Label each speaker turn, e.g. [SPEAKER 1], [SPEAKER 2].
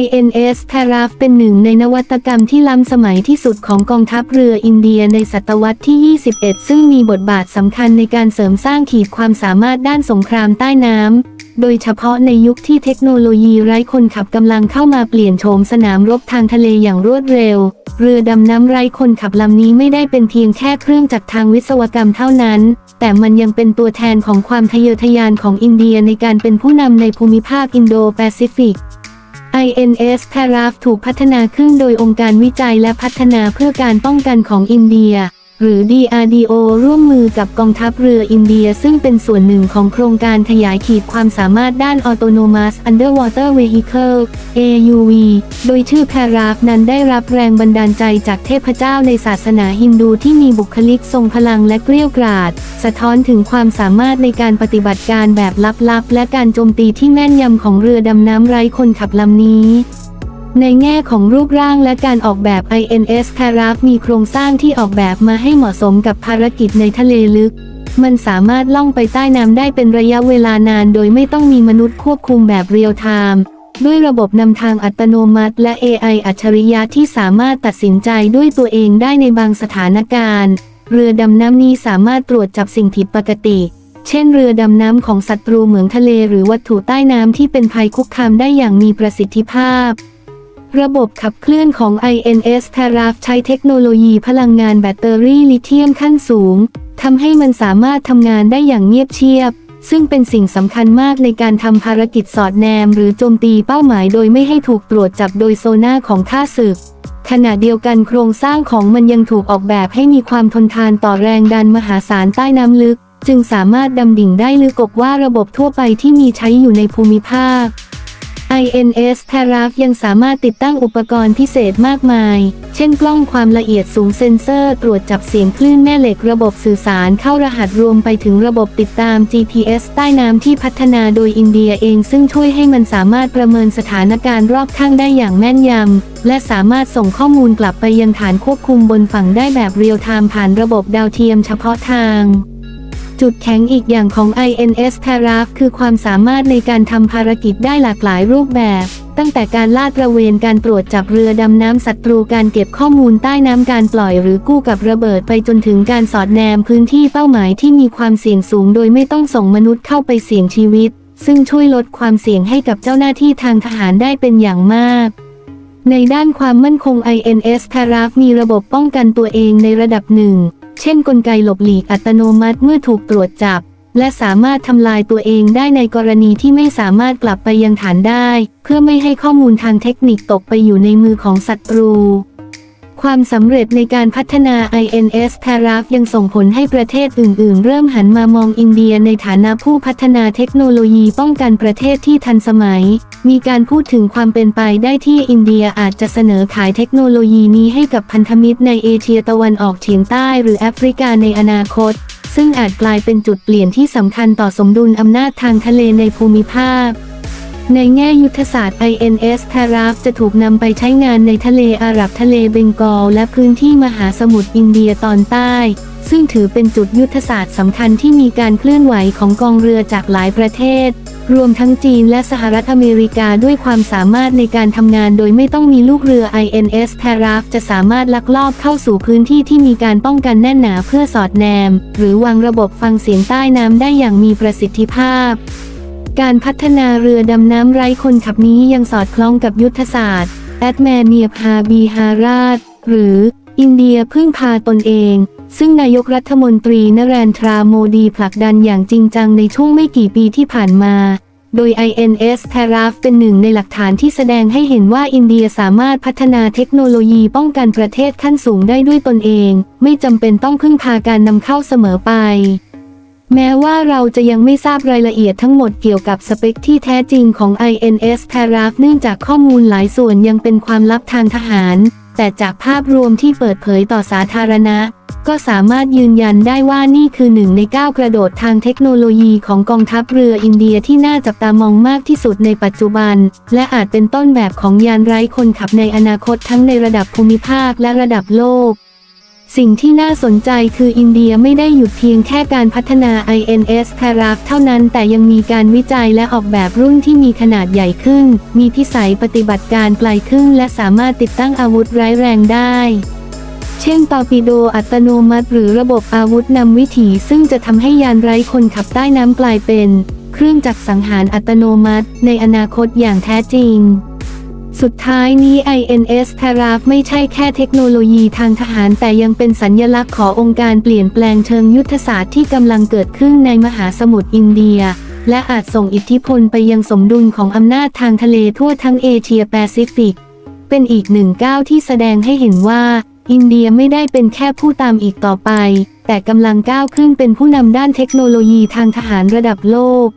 [SPEAKER 1] INS t a r a f เป็นหนึ่งในนวัตกรรมที่ล้ำสมัยที่สุดของกองทัพเรืออินเดียในศตวรรษที่ 21 ซึ่งมีบทบาทสำคัญในการเสริมสร้างขีดความสามารถด้านสงครามใต้น้ำ โดยเฉพาะในยุคที่เทคโนโลยีไร้คนขับกำลังเข้ามาเปลี่ยนโฉมสนามรบทางทะเลอย่างรวดเร็ว เรือดำน้ำไร้คนขับลำนี้ไม่ได้เป็นเพียงแค่เครื่องจักรทางวิศวกรรมเท่านั้น แต่มันยังเป็นตัวแทนของความทะเยอทะยานของอินเดียในการเป็นผู้นำในภูมิภาคอินโดแปซิฟิก INS t a r a f ถูกพัฒนาขึ้นโดยองค์การวิจัยและพัฒนาเพื่อการป้องกันของอินเดีย หรือ DRDO ร่วมมือกับกองทัพเรืออินเดีย ซึ่งเป็นส่วนหนึ่งของโครงการขยายขีดความสามารถด้าน Autonomous Underwater Vehicle AUV โดยชื่อ p a r a f นั้นได้รับแรงบันดาลใจจากเทพเจ้าในศาสนาฮินดูที่มีบุคลิกทรงพลังและเกลี้ยวกราดสะท้อนถึงความสามารถในการปฏิบัติการแบบลับๆ และการโจมตีที่แม่นยำของเรือดำน้ำไร้คนขับลำนี้ ในแง่ของรูปร่างและการออกแบบ INS c a r a f มีโครงสร้างที่ออกแบบมาให้เหมาะสมกับภารกิจในทะเลลึก มันสามารถล่องไปใต้น้ำได้เป็นระยะเวลานานโดยไม่ต้องมีมนุษย์ควบคุมแบบเรียลไทม์ด้วยระบบนำทางอัตโนมัติ และ AI อัจฉริยะที่สามารถตัดสินใจด้วยตัวเองได้ในบางสถานการณ์ เรือดำน้ำนี้สามารถตรวจจับสิ่งผิดปกติ เช่น เรือดำน้ำของศัตรูเหมืองทะเล หรือวัตถุใต้น้ำที่เป็นภัยคุกคามได้อย่างมีประสิทธิภาพ ระบบขับเคลื่อนของ INS t a r a f ใช้เทคโนโลยีพลังงานแบตเตอรี่ลิเธียมขั้นสูงทำให้มันสามารถทำงานได้อย่างเงียบเชียบ ซึ่งเป็นสิ่งสำคัญมากในการทำภารกิจสอดแนม หรือโจมตีเป้าหมายโดยไม่ให้ถูกตรวจจับโดยโซน่าของข้าศึก ขณะเดียวกันโครงสร้างของมันยังถูกออกแบบให้มีความทนทานต่อแรงดันมหาศาลใต้น้ำลึก จึงสามารถดำดิ่งได้ลึกกว่าระบบทั่วไปที่มีใช้อยู่ในภูมิภาค INS t a r a f ยังสามารถติดตั้งอุปกรณ์พิเศษมากมาย เช่นกล้องความละเอียดสูงเซ็นเซอร์ตรวจจับเสียงคลื่นแม่เหล็กระบบสื่อสารเข้ารหัสรวมไปถึงระบบติดตาม GPS ใต้น้ำที่พัฒนาโดยอินเดียเอง ซึ่งช่วยให้มันสามารถประเมินสถานการณ์รอบข้างได้อย่างแม่นยำ และสามารถส่งข้อมูลกลับไปยังฐานควบคุมบนฝั่งได้แบบเรียลไทม์ผ่านระบบดาวเทียมเฉพาะทาง จุดแข็งอีกอย่างของ INS t a r a f คือความสามารถในการทำภารกิจได้หลากหลายรูปแบบ ตั้งแต่การลาดตระเวนการตรวจจับเรือดำน้ำศัตรูการเก็บข้อมูลใต้น้ำการปล่อยหรือกู้กับระเบิดไปจนถึงการสอดแนมพื้นที่เป้าหมายที่มีความเสี่ยงสูงโดยไม่ต้องส่งมนุษย์เข้าไปเสี่ยงชีวิต ซึ่งช่วยลดความเสี่ยงให้กับเจ้าหน้าที่ทางทหารได้เป็นอย่างมากในด้านความมั่นคง INS t a r a f มีระบบป้องกันตัวเองในระดับหนึ่ง ช่นกลไกหลบหลีกอัตโนมัติเมื่อถูกตรวจจับ และสามารถทำลายตัวเองได้ในกรณีที่ไม่สามารถกลับไปยังฐานได้ เพื่อไม่ให้ข้อมูลทางเทคนิคตกไปอยู่ในมือของศัตรู ความสำเร็จในการพัฒนา INS t a r a f ยังส่งผลให้ประเทศอื่น ๆ เริ่มหันมามองอินเดียในฐานะผู้พัฒนาเทคโนโลยีป้องกันประเทศที่ทันสมัย มีการพูดถึงความเป็นไปได้ที่อินเดียอาจจะเสนอขายเทคโนโลยีนี้ให้กับพันธมิตรในเอเชียตะวันออกเฉียงใต้หรือแอฟริกาในอนาคต ซึ่งอาจกลายเป็นจุดเปลี่ยนที่สำคัญต่อสมดุลอำนาจทางทะเลในภูมิภาค ในแง่ยุทธศาสตร์ INS t a r a f จะถูกนำไปใช้งานในทะเลอาหรับทะเลเบงกอลและพื้นที่มหาสมุทรอินเดียตอนใต้ ซึ่งถือเป็นจุดยุทธศาสตร์สำคัญที่มีการเคลื่อนไหวของกองเรือจากหลายประเทศ รวมทั้งจีนและสหรัฐอเมริกาด้วยความสามารถในการทำงานโดยไม่ต้องมีลูกเรือ INS t a r a f จะสามารถลักลอบเข้าสู่พื้นที่ที่มีการป้องกันแน่นหนาเพื่อสอดแนม หรือวางระบบฟังเสียงใต้น้ำได้อย่างมีประสิทธิภาพ การพัฒนาเรือดำน้ำไร้คนขับนี้ยังสอดคล้องกับยุทธศาสตร์แอดแมเนียพาบีฮาราช หรืออินเดียพึ่งพาตนเอง ซึ่งนายกรัฐมนตรีนเรนทราโมดีผลักดันอย่างจริงจังในช่วงไม่กี่ปีที่ผ่านมา โดย INS t a r a f เป็นหนึ่งในหลักฐานที่แสดงให้เห็นว่าอินเดียสามารถพัฒนาเทคโนโลยีป้องกันประเทศขั้นสูงได้ด้วยตนเอง ไม่จำเป็นต้องพึ่งพาการนำเข้าเสมอไป แม้ว่าเราจะยังไม่ทราบรายละเอียดทั้งหมดเกี่ยวกับสเปคที่แท้จริงของ INS t a r a f เนื่องจากข้อมูลหลายส่วนยังเป็นความลับทางทหาร แต่จากภาพรวมที่เปิดเผยต่อสาธารณะ ก็สามารถยืนยันได้ว่านี่คือหนึ่งในก้าวกระโดดทางเทคโนโลยีของกองทัพเรืออินเดียที่น่าจับตามองมากที่สุดในปัจจุบัน และอาจเป็นต้นแบบของยานไร้คนขับในอนาคตทั้งในระดับภูมิภาคและระดับโลก สิ่งที่น่าสนใจคืออินเดียไม่ได้หยุดเพียงแค่การพัฒนา INS c a r a f เท่านั้นแต่ยังมีการวิจัยและออกแบบรุ่นที่มีขนาดใหญ่ขึ้น มีพิสัยปฏิบัติการไกลขึ้น และสามารถติดตั้งอาวุธร้ายแรงได้ เช่นตอร์ปิโดอัตโนมัติหรือระบบอาวุธนำวิถี ซึ่งจะทำให้ยานไร้คนขับใต้น้ำกลายเป็น เครื่องจักรสังหารอัตโนมัติ ในอนาคตอย่างแท้จริง สุดท้ายนี้ INS t a r a f ไม่ใช่แค่เทคโนโลยีทางทหารแต่ยังเป็นสัญญลักษณ์ขององค์การเปลี่ยนแปลงเชิงยุทธศาสตร์ที่กำลังเกิดขึ้นในมหาสมุทรอินเดีย และอาจส่งอิทธิพลไปยังสมดุลของอำนาจทางทะเลทั่วทั้งเอเชียแปซิฟิก เป็นอีกหนึ่งก้าวที่แสดงให้เห็นว่า อินเดียไม่ได้เป็นแค่ผู้ตามอีกต่อไป แต่กำลังก้าวขึ้นเป็นผู้นำด้านเทคโนโลยีทางทหารระดับโลก